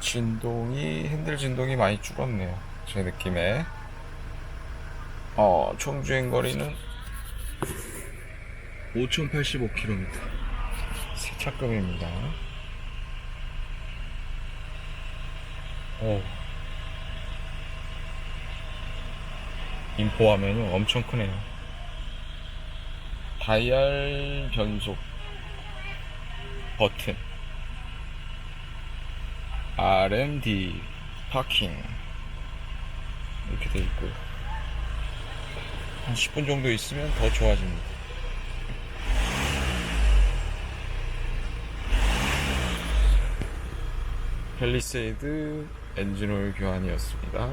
진동이 핸들 진동이 많이 줄었네요. 제 느낌에. 어, 총 주행 거리는 5,085km. 세차급입니다. 오. 인포 화면이 엄청 크네요. 다이얼 변속 버튼 RMD 파킹 이렇게 돼 있고요. 한 10분 정도 있으면 더 좋아집니다. 펠리세이드 엔진오일 교환이었습니다.